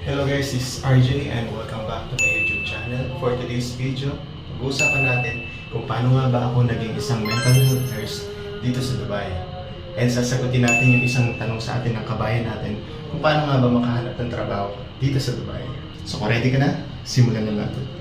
Hello guys, this is RJ and welcome back to my YouTube channel. For today's video, pag-uusapan natin kung paano nga ba ako naging isang mental health nurse dito sa Dubai. And sasagutin natin yung isang tanong sa atin ng kabayan natin kung paano nga ba makahanap ng trabaho dito sa Dubai. So kung ready ka na, simulan na natin.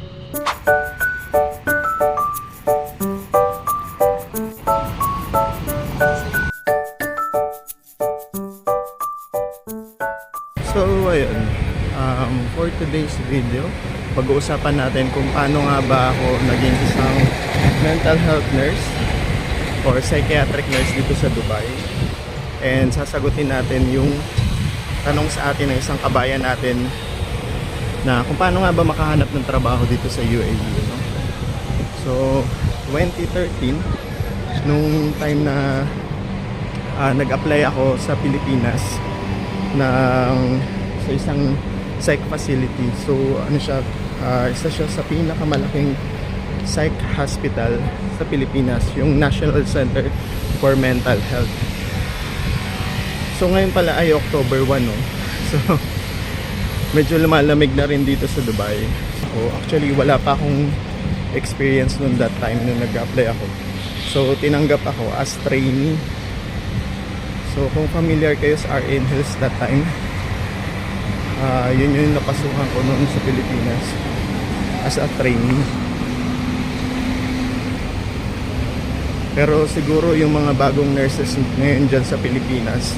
Today's video, pag-uusapan natin kung paano nga ba ako naging isang mental health nurse or psychiatric nurse dito sa Dubai. And sasagutin natin yung tanong sa atin ng isang kabayan natin na kung paano nga ba makahanap ng trabaho dito sa UAE. No? So, 2013, nung time na ah, nag-apply ako sa Pilipinas, ng sa isang psych facility. So ano siya, ah, isa siya sa pinakamalaking psych hospital sa Pilipinas, yung National Center for Mental Health. So ngayon pala ay October 1 no. So medyo lumalamig na rin dito sa Dubai. So actually wala pa akong experience noon that time nung nag-apply ako. So tinanggap ako as trainee So kung familiar kayo sa RN Hills that time, ah yun yung napasukan ko noon sa Pilipinas as a trainee. Pero siguro yung mga bagong nurses ngayon dyan sa Pilipinas,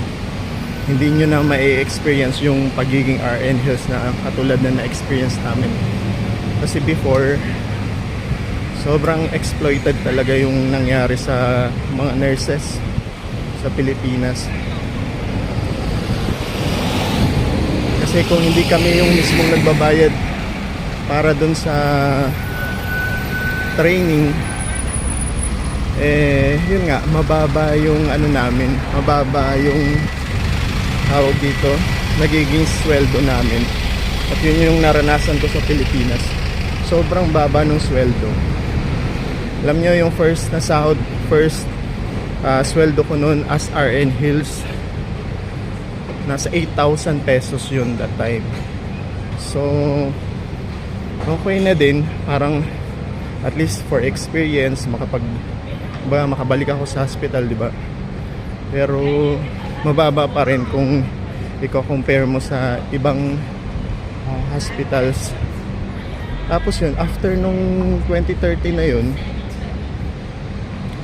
hindi nyo na ma-experience yung pagiging RN Hills na katulad na na-experience namin. Kasi before, sobrang exploited talaga yung nangyari sa mga nurses sa Pilipinas. Kasi kung hindi kami yung mismong nagbabayad para dun sa training, eh, yun nga, mababa yung ano namin, mababa yung tawag dito, nagiging sweldo namin. At yun yung naranasan ko sa Pilipinas. Sobrang baba ng sweldo. Alam nyo yung first na sahod, first Ah, sweldo ko noon as RN Hills nasa 8,000 pesos yun that time. So okay na din. Parang at least for experience makapag ba makabalik ako sa hospital di ba? Pero mababa pa rin kung i-compare mo sa ibang ah, hospitals. Tapos yun after nung 2030 na yun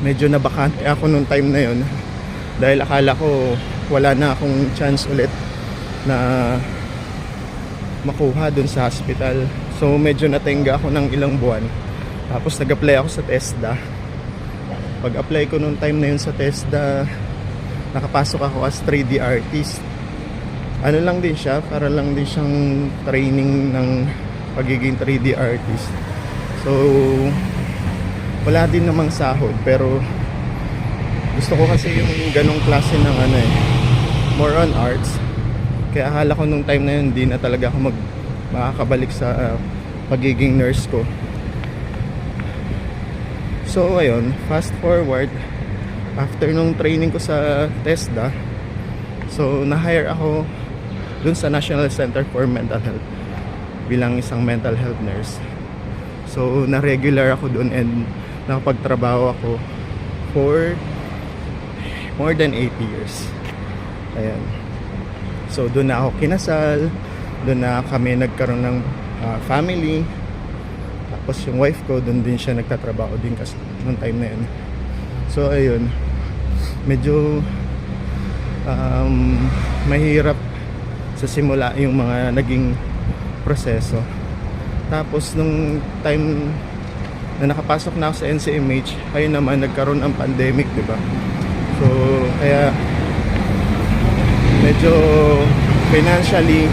medyo nabakante ako nung time na yun. Dahil akala ko wala na akong chance ulit na makuha dun sa hospital. So medyo natenga ako ng ilang buwan. Tapos nag-apply ako sa TESDA. Pag apply ko nung time na yun sa TESDA nakapasok ako as 3D artist. Ano lang din siya para lang din siyang training ng pagiging 3D artist. So wala din namang sahod pero gusto ko kasi yung ganong klase ng ano eh more on arts. Kaya akala ko nung time na yun hindi na talaga ako mag makakabalik sa uh, pagiging nurse ko. So ayun fast forward. After nung training ko sa TESDA so na-hire ako dun sa National Center for Mental Health bilang isang mental health nurse. So na-regular ako dun and nakapagtrabaho ako for more than 8 years. Ayan. So doon na ako kinasal, doon na kami nagkaroon ng ah, family. Tapos yung wife ko, doon din siya nagtatrabaho din kasi noong time na yun. So ayun, medyo um, mahirap sa simula yung mga naging proseso. Tapos nung time na nakapasok na ako sa NCMH, ayun naman nagkaroon ng pandemic, 'di ba? So, kaya medyo financially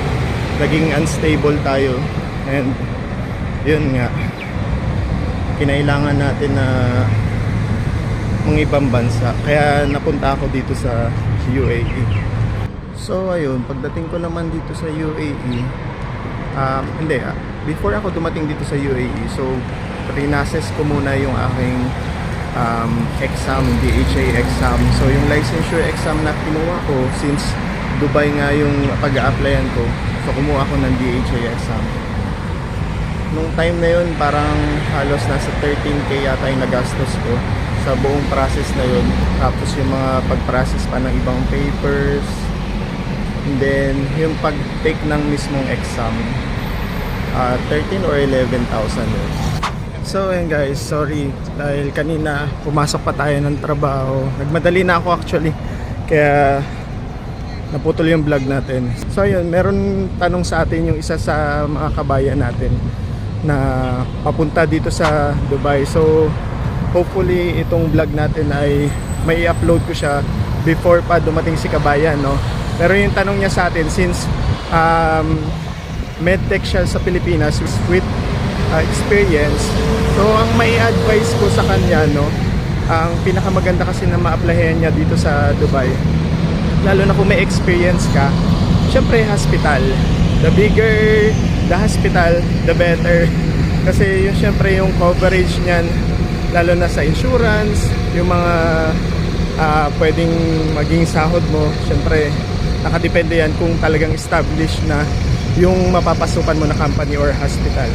naging unstable tayo. And yun nga kinailangan natin na mga ibang bansa. Kaya napunta ako dito sa UAE so ayun pagdating ko naman dito sa UAE um, hindi ah, before ako dumating dito sa UAE so rinassess ko muna yung aking um, exam, DHA exam. So yung licensure exam na kinuha ko since Dubai nga yung pag-a-applyan ko. So kumuha ako ng DHA exam. Nung time na yun, parang halos nasa 13k yata yung nagastos ko sa buong process na yun. Tapos yung mga pag-process pa ng ibang papers. And then, yung pag-take ng mismong exam, ah 13 or 11,000 yun. So ayun guys, sorry dahil kanina pumasok pa tayo ng trabaho. Nagmadali na ako actually. Kaya naputol yung vlog natin. So ayun, meron tanong sa atin yung isa sa mga kabayan natin na papunta dito sa Dubai. So hopefully itong vlog natin ay may upload ko siya before pa dumating si kabayan, no? Pero yung tanong niya sa atin since um, medtech siya sa Pilipinas with uh, experience. So ang may advice ko sa kanya no, ang pinakamaganda kasi na ma-applyan niya dito sa Dubai. Lalo na kung may experience ka, syempre hospital. The bigger the hospital, the better. Kasi yung syempre yung coverage niyan lalo na sa insurance, yung mga ah, pwedeng maging sahod mo, syempre nakadepende yan kung talagang established na yung mapapasukan mo na company or hospital.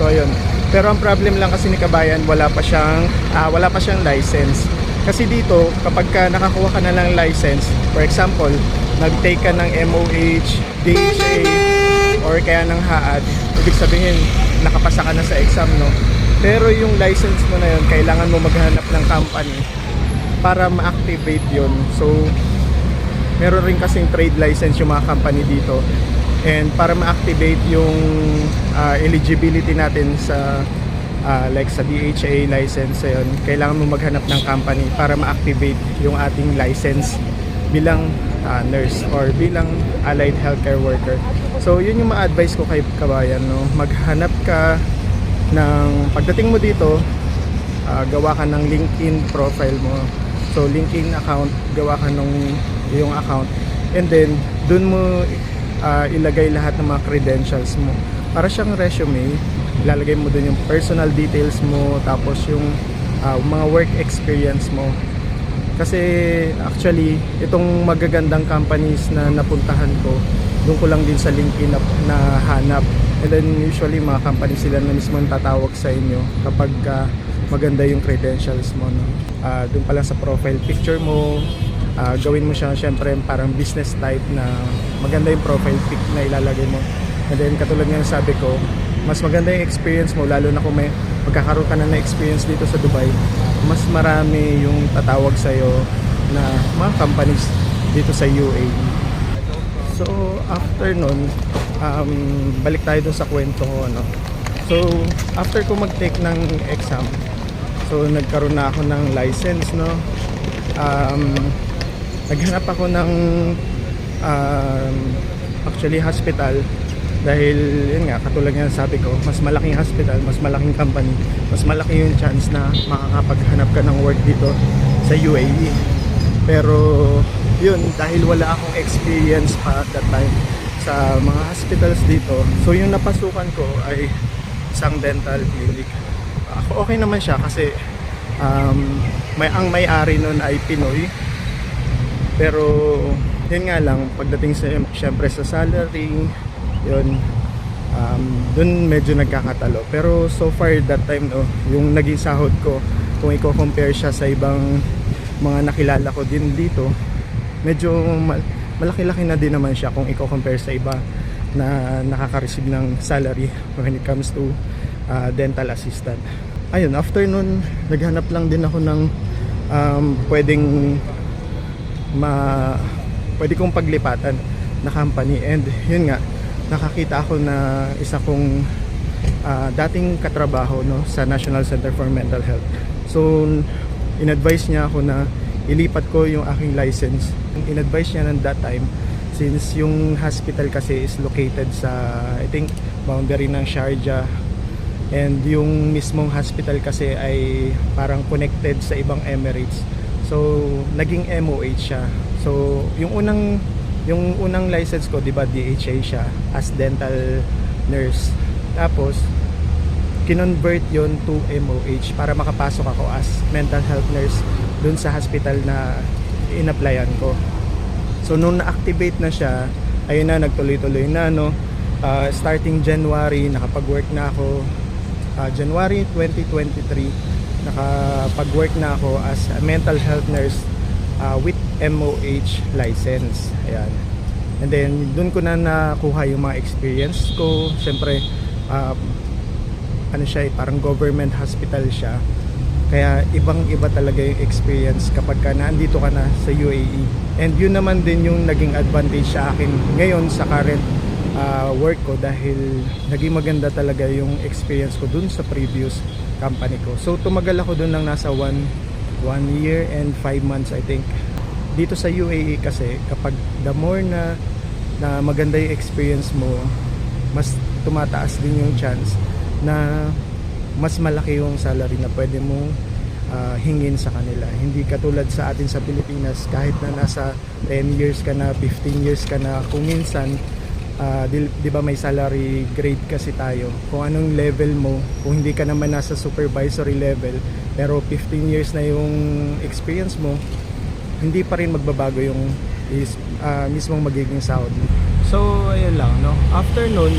So ayun. Pero ang problem lang kasi ni Kabayan, wala pa siyang ah, wala pa siyang license. Kasi dito, kapag ka nakakuha ka na ng license, for example, nag-take ka ng MOH, DHA, or kaya ng HAAD, ibig sabihin, nakapasa ka na sa exam, no? Pero yung license mo na yun, kailangan mo maghanap ng company para ma-activate yun. So, meron rin kasing trade license yung mga company dito and para ma-activate yung ah, eligibility natin sa ah, like sa DHA license yun, kailangan mo maghanap ng company para ma-activate yung ating license bilang ah, nurse or bilang allied healthcare worker. So yun yung ma-advise ko kay kabayan no, maghanap ka ng pagdating mo dito ah, gawa ka ng LinkedIn profile mo. So LinkedIn account, gawa ka ng yung account and then dun mo ah, ilagay lahat ng mga credentials mo. Para siyang resume, ilalagay mo dun yung personal details mo tapos yung ah, mga work experience mo. Kasi actually, itong magagandang companies na napuntahan ko, doon ko lang din sa LinkedIn na, na hanap. And then usually mga companies sila na mismo ang tatawag sa inyo kapag ah, maganda yung credentials mo. No? Ah, doon pa lang sa profile picture mo, ah, gawin mo siya syempre parang business type na maganda yung profile pic na ilalagay mo. And then katulad nga ng sabi ko, mas maganda yung experience mo lalo na kung may magkakaroon ka na na experience dito sa Dubai, mas marami yung tatawag sa iyo na mga companies dito sa UAE. So after nun, um, balik tayo dun sa kwento ko. No? So after ko mag-take ng exam, so nagkaroon na ako ng license. No? Um, naghanap ako ng um, actually hospital dahil yun nga katulad nga ng sabi ko mas malaking hospital mas malaking company mas malaki yung chance na makakapaghanap ka ng work dito sa UAE pero yun dahil wala akong experience pa at that time sa mga hospitals dito so yung napasukan ko ay isang dental clinic. Ako okay naman siya kasi um, may ang may-ari nun ay Pinoy. Pero yun nga lang pagdating sa syempre sa salary yun. Um, dun medyo nagkakatalo. Pero so far that time no yung naging sahod ko kung i-compare siya sa ibang mga nakilala ko din dito medyo mal- malaki-laki na din naman siya kung i-compare sa iba na nakaka-receive ng salary when it comes to uh, dental assistant. Ayun after nun naghanap lang din ako ng um, pwedeng ma pwede kong paglipatan na company. And yun nga nakakita ako na isa kong ah, dating katrabaho no sa National Center for Mental Health. So in-advise niya ako na ilipat ko yung aking license. In-advise niya ng that time since yung hospital kasi is located sa I think boundary ng Sharjah. And yung mismong hospital kasi ay parang connected sa ibang Emirates. So naging MOH siya. So yung unang yung unang license ko 'di ba DHA siya as dental nurse. Tapos kinonvert yon to MOH para makapasok ako as mental health nurse dun sa hospital na inapplyan ko. So nung na-activate na siya, ayun na nagtuloy-tuloy na no. Ah, starting January nakapag-work na ako. Ah, January 2023 nakapag-work na ako as a mental health nurse ah, with MOH license. Ayan. And then doon ko na nakuha yung mga experience ko. Siyempre ah, ano siya eh, parang government hospital siya. Kaya ibang iba talaga yung experience kapag ka nandito ka na sa UAE. And yun naman din yung naging advantage sa akin ngayon sa current ah, work ko dahil naging maganda talaga yung experience ko dun sa previous company ko. So tumagal ako dun ng nasa one, one year and five months I think. Dito sa UAE kasi kapag the more na, na maganda yung experience mo, mas tumataas din yung chance na mas malaki yung salary na pwede mong ah, hingin sa kanila. Hindi katulad sa atin sa Pilipinas, kahit na nasa 10 years ka na, 15 years ka na, kung minsan, ah, di, di ba may salary grade kasi tayo. Kung anong level mo, kung hindi ka naman nasa supervisory level, pero 15 years na yung experience mo, hindi pa rin magbabago yung is, ah, mismong magiging sahod mo. So, ayun lang, no? After nun,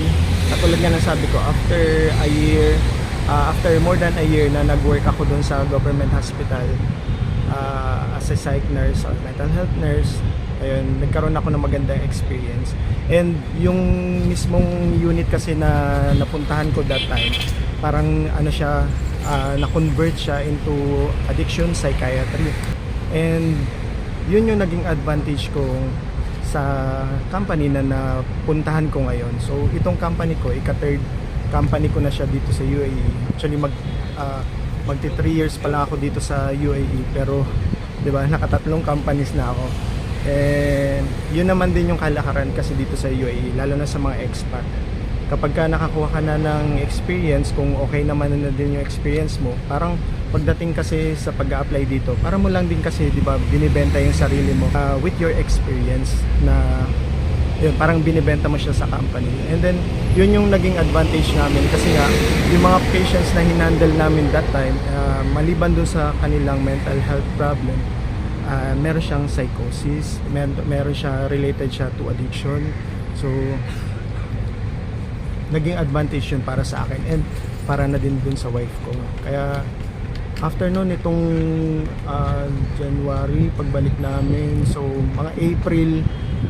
katulad nga ng sabi ko, after a year, ah, after more than a year na nag-work ako dun sa government hospital ah, as a psych nurse or mental health nurse, ayun, nagkaroon ako ng magandang experience. And yung mismong unit kasi na napuntahan ko that time, parang ano siya, ah, na-convert siya into addiction psychiatry. And yun yung naging advantage ko sa company na napuntahan ko ngayon. So itong company ko, ika-third company ko na siya dito sa UAE. Actually mag uh, magti 3 years pa lang ako dito sa UAE pero 'di ba nakatatlong companies na ako. And yun naman din yung kalakaran kasi dito sa UAE lalo na sa mga expat. Kapag ka nakakuha ka na ng experience, kung okay naman na din yung experience mo, parang pagdating kasi sa pag-apply dito, para mo lang din kasi, di ba, binibenta yung sarili mo uh, with your experience na yun, parang binibenta mo siya sa company. And then, yun yung naging advantage namin kasi nga, yung mga patients na hinandle namin that time, uh, maliban dun sa kanilang mental health problem, uh, meron siyang psychosis, meron, meron siya related siya to addiction. So, naging advantage yun para sa akin and para na din dun sa wife ko. Kaya, after nun itong ah, January pagbalik namin so mga April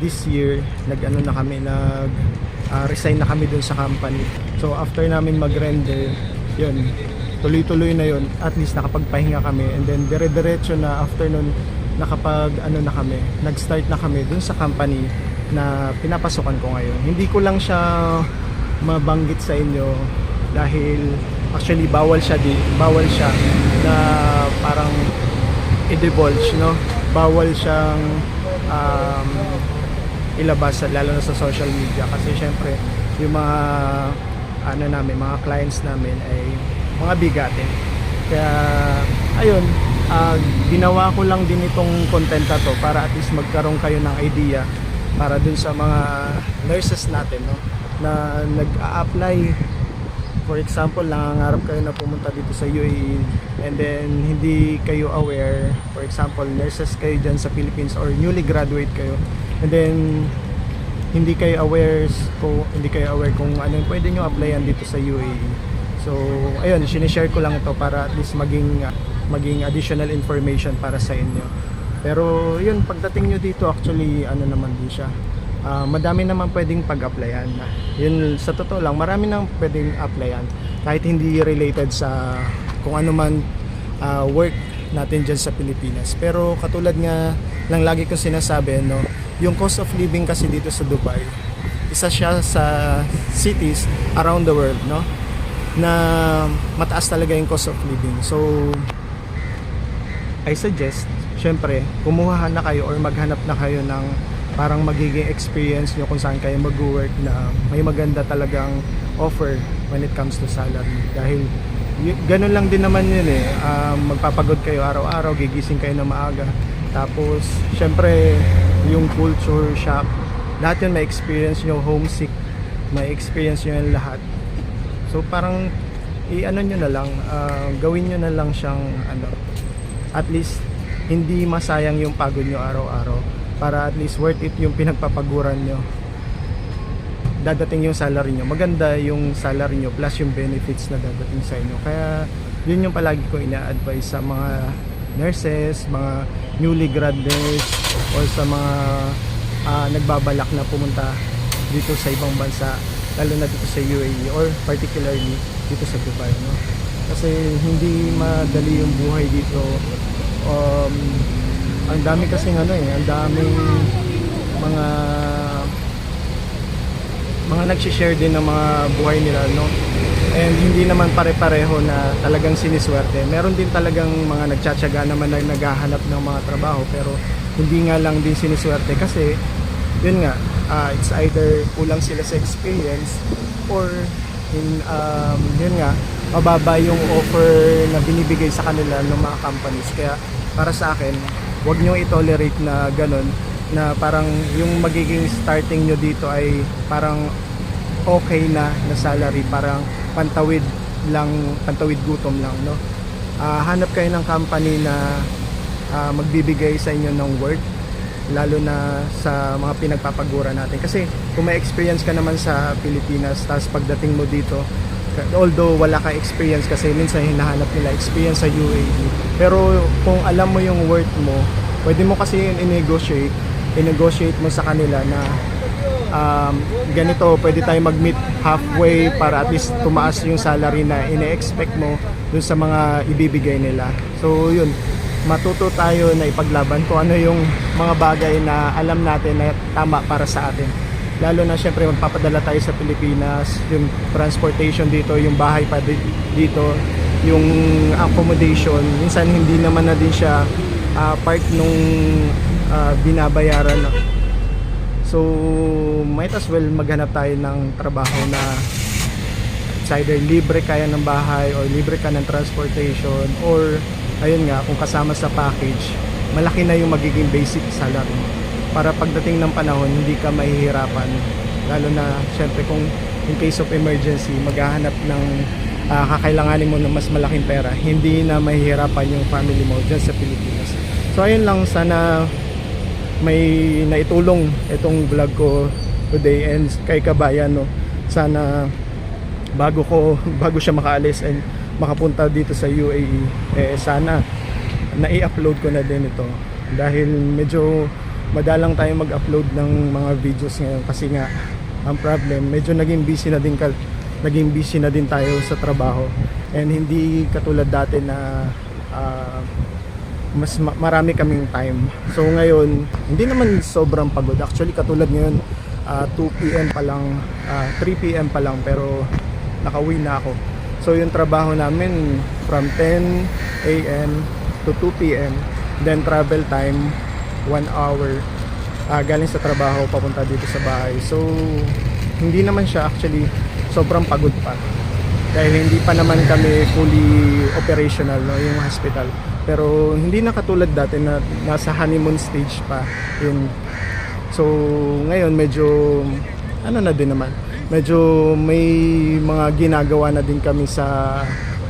this year nag ano na kami nag ah, resign na kami dun sa company so after namin mag-render yun tuloy-tuloy na yun at least nakapagpahinga kami and then dire-diretso na after nun nakapag ano na kami nag-start na kami dun sa company na pinapasukan ko ngayon. Hindi ko lang siya mabanggit sa inyo dahil actually bawal siya di bawal siya na parang i-divulge no? Bawal siyang um, ilabas lalo na sa social media. Kasi syempre yung mga ano namin mga clients namin ay mga bigatin kaya ayun ah, ginawa ko lang din itong content to para at least magkaroon kayo ng idea para dun sa mga nurses natin no? Na nag-a-apply. For example, nangangarap kayo na pumunta dito sa UAE and then hindi kayo aware, for example, nurses kayo dyan sa Philippines or newly graduate kayo and then hindi kayo aware kung hindi kayo aware kung ano yung pwede nyo applyan dito sa UAE. So, ayun, sinishare ko lang ito para at least maging maging additional information para sa inyo. Pero yun, pagdating nyo dito actually ano naman din siya Ah, madami naman pwedeng pag-applyan. Yun sa totoo lang, marami nang pwedeng applyan kahit hindi related sa kung ano man ah, work natin dyan sa Pilipinas. Pero katulad nga lang lagi kong sinasabi, no, yung cost of living kasi dito sa Dubai, isa siya sa cities around the world, no, na mataas talaga yung cost of living. So, I suggest, syempre, kumuha na kayo or maghanap na kayo ng parang magiging experience nyo kung saan kayo mag-work na may maganda talagang offer when it comes to salary. Dahil y- ganun lang din naman yun eh. Um, magpapagod kayo araw-araw, gigising kayo na maaga. Tapos, syempre, yung culture shock, lahat yun may experience nyo, homesick, may experience nyo yung lahat. So parang i-ano nyo na lang, ah, gawin nyo na lang siyang ano, at least hindi masayang yung pagod nyo araw-araw. Para at least worth it yung pinagpapaguran nyo. Dadating yung salary nyo. Maganda yung salary nyo plus yung benefits na dadating sa inyo. Kaya yun yung palagi ko ina-advise sa mga nurses mga newly grad nurse or sa mga ah, nagbabalak na pumunta dito sa ibang bansa lalo na dito sa UAE or particularly dito sa Dubai no? Kasi hindi madali yung buhay dito um, ang dami kasi ano eh ang daming mga mga nag-share din ng mga buhay nila no? And hindi naman pare-pareho na talagang siniswerte. Meron din talagang mga nagtsatsaga naman na naghahanap ng mga trabaho pero hindi nga lang din siniswerte kasi yun nga ah, it's either kulang sila sa experience or in, um, yun nga mababa yung offer na binibigay sa kanila ng mga companies. Kaya para sa akin wag nyo i-tolerate na ganun na parang yung magiging starting nyo dito ay parang okay na na salary parang pantawid lang pantawid gutom lang no? Ah, hanap kayo ng company na ah, magbibigay sa inyo ng worth lalo na sa mga pinagpapagura natin. Kasi kung may experience ka naman sa Pilipinas tapos pagdating mo dito although wala ka experience kasi minsan hinahanap nila experience sa UAE pero kung alam mo yung worth mo pwede mo kasi yun i-negotiate i-negotiate mo sa kanila na um, ganito pwede tayo mag-meet halfway para at least tumaas yung salary na ine-expect mo dun sa mga ibibigay nila. So yun matuto tayo na ipaglaban kung ano yung mga bagay na alam natin na tama para sa atin lalo na syempre magpapadala tayo sa Pilipinas yung transportation dito yung bahay pa di- dito yung accommodation. Minsan hindi naman na din siya ah, part nung ah, binabayaran so might as well maghanap tayo ng trabaho na it's either libre kaya ng bahay or libre ka ng transportation or ayun nga kung kasama sa package malaki na yung magiging basic salary para pagdating ng panahon hindi ka mahihirapan. Lalo na syempre kung in case of emergency maghahanap ng ah, kakailanganin mo ng mas malaking pera hindi na mahihirapan yung family mo dyan sa Pilipinas. So ayun lang. Sana may naitulong itong vlog ko today. And kay kabayan no sana bago ko bago siya makaalis and makapunta dito sa UAE eh sana na-i-upload ko na din ito. Dahil medyo madalang tayo mag-upload ng mga videos ngayon kasi nga ang problem medyo naging busy na din ka, naging busy na din tayo sa trabaho and hindi katulad dati na ah, mas ma- marami kaming time. So ngayon, hindi naman sobrang pagod. Actually, katulad ngayon, ah, 2 p.m. pa lang, ah, 3 p.m. pa lang, pero nakauwi na ako. So yung trabaho namin from 10 a.m. to 2 p.m. Then travel time, 1 hour. ah, galing sa trabaho, papunta dito sa bahay. So, hindi naman siya actually sobrang pagod pa dahil hindi pa naman kami fully operational no yung hospital pero hindi na katulad dati na nasa honeymoon stage pa yun so ngayon medyo ano na din naman medyo may mga ginagawa na din kami sa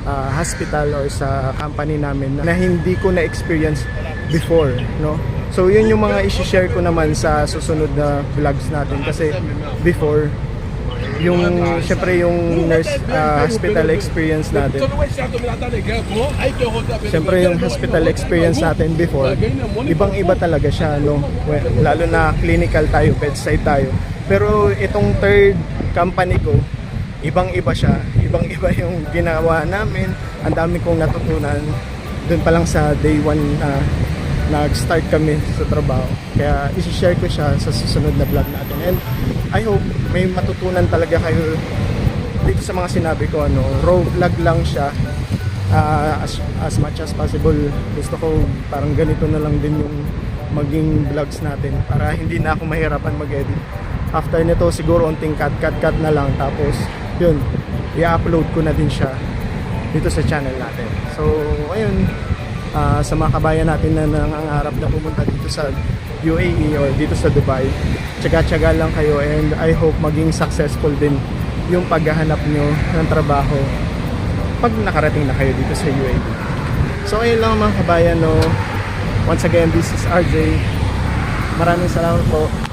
ah, hospital or sa company namin na hindi ko na experience before no so yun yung mga i-share ko naman sa susunod na vlogs natin kasi before yung syempre yung nurse ah, hospital experience natin Siyempre yung hospital experience natin before, ibang iba talaga siya, no? Well, lalo na clinical tayo, bedside tayo. Pero itong third company ko, ibang iba siya. Ibang iba yung ginawa namin. Ang dami kong natutunan doon pa lang sa day one na nag-start kami sa trabaho. Kaya isi-share ko siya sa susunod na vlog natin. And I hope may matutunan talaga kayo dito sa mga sinabi ko ano raw vlog lang siya. Ah, as, as much as possible gusto ko parang ganito na lang din yung maging vlogs natin para hindi na ako mahirapan mag-edit. After nito siguro unting cut cut cut na lang. Tapos yun i-upload ko na din siya dito sa channel natin. So ayun ah, sa mga kabayan natin na nangangarap na pumunta dito sa UAE or dito sa Dubai tsaga-tsaga lang kayo and I hope maging successful din yung paghahanap nyo ng trabaho pag nakarating na kayo dito sa UAE. So ayun lang mga kabayan no. Once again, this is RJ. Maraming salamat po.